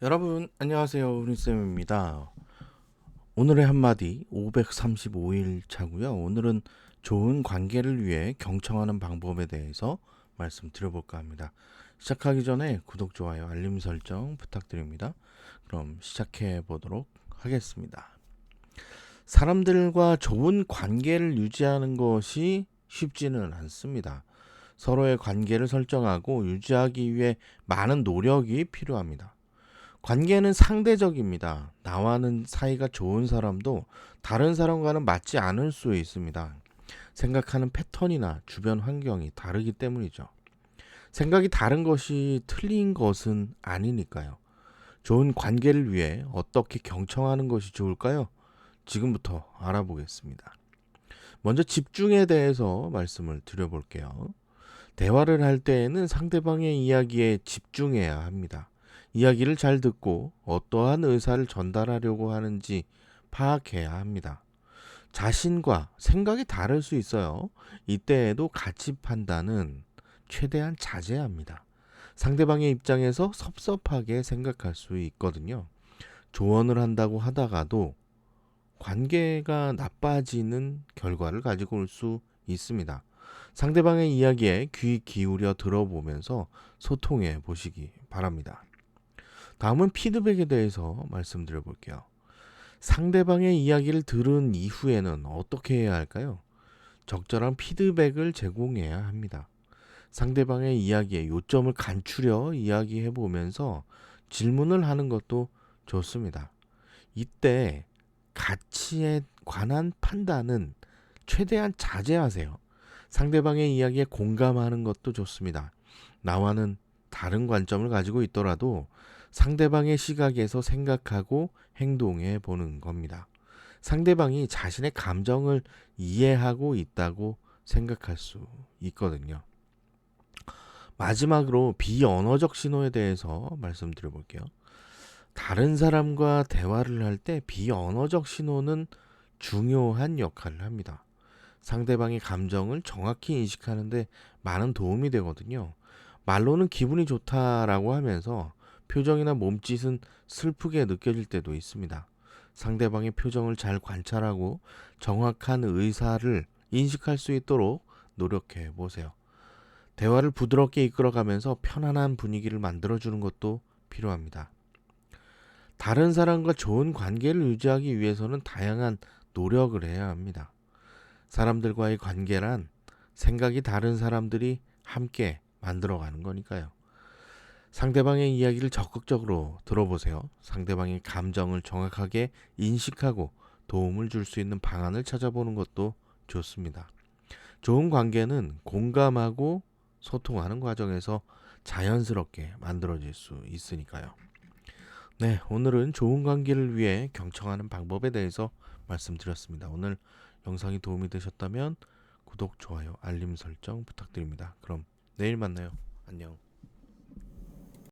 여러분 안녕하세요. 우리쌤입니다. 오늘의 한마디 535일 차고요. 오늘은 좋은 관계를 위해 경청하는 방법에 대해서 말씀드려볼까 합니다. 시작하기 전에 구독 좋아요 알림 설정 부탁드립니다. 그럼 시작해 보도록 하겠습니다. 사람들과 좋은 관계를 유지하는 것이 쉽지는 않습니다. 서로의 관계를 설정하고 유지하기 위해 많은 노력이 필요합니다 관계는 상대적입니다. 나와는 사이가 좋은 사람도 다른 사람과는 맞지 않을 수 있습니다. 생각하는 패턴이나 주변 환경이 다르기 때문이죠. 생각이 다른 것이 틀린 것은 아니니까요. 좋은 관계를 위해 어떻게 경청하는 것이 좋을까요? 지금부터 알아보겠습니다. 먼저 집중에 대해서 말씀을 드려볼게요. 대화를 할 때에는 상대방의 이야기에 집중해야 합니다. 이야기를 잘 듣고 어떠한 의사를 전달하려고 하는지 파악해야 합니다. 자신과 생각이 다를 수 있어요. 이때에도 가치 판단은 최대한 자제합니다. 상대방의 입장에서 섭섭하게 생각할 수 있거든요. 조언을 한다고 하다가도 관계가 나빠지는 결과를 가지고 올 수 있습니다. 상대방의 이야기에 귀 기울여 들어보면서 소통해 보시기 바랍니다. 다음은 피드백에 대해서 말씀드려 볼게요. 상대방의 이야기를 들은 이후에는 어떻게 해야 할까요? 적절한 피드백을 제공해야 합니다. 상대방의 이야기에 요점을 간추려 이야기해 보면서 질문을 하는 것도 좋습니다. 이때 가치에 관한 판단은 최대한 자제하세요. 상대방의 이야기에 공감하는 것도 좋습니다. 나와는 다른 관점을 가지고 있더라도 상대방의 시각에서 생각하고 행동해 보는 겁니다. 상대방이 자신의 감정을 이해하고 있다고 생각할 수 있거든요. 마지막으로 비언어적 신호에 대해서 말씀드려 볼게요. 다른 사람과 대화를 할 때 비언어적 신호는 중요한 역할을 합니다. 상대방의 감정을 정확히 인식하는데 많은 도움이 되거든요. 말로는 기분이 좋다라고 하면서 표정이나 몸짓은 슬프게 느껴질 때도 있습니다. 상대방의 표정을 잘 관찰하고 정확한 의사를 인식할 수 있도록 노력해 보세요. 대화를 부드럽게 이끌어가면서 편안한 분위기를 만들어주는 것도 필요합니다. 다른 사람과 좋은 관계를 유지하기 위해서는 다양한 노력을 해야 합니다. 사람들과의 관계란 생각이 다른 사람들이 함께 만들어가는 거니까요. 상대방의 이야기를 적극적으로 들어보세요. 상대방의 감정을 정확하게 인식하고 도움을 줄 수 있는 방안을 찾아보는 것도 좋습니다. 좋은 관계는 공감하고 소통하는 과정에서 자연스럽게 만들어질 수 있으니까요. 네, 오늘은 좋은 관계를 위해 경청하는 방법에 대해서 말씀드렸습니다. 오늘 영상이 도움이 되셨다면 구독, 좋아요, 알림 설정 부탁드립니다. 그럼 내일 만나요. 안녕.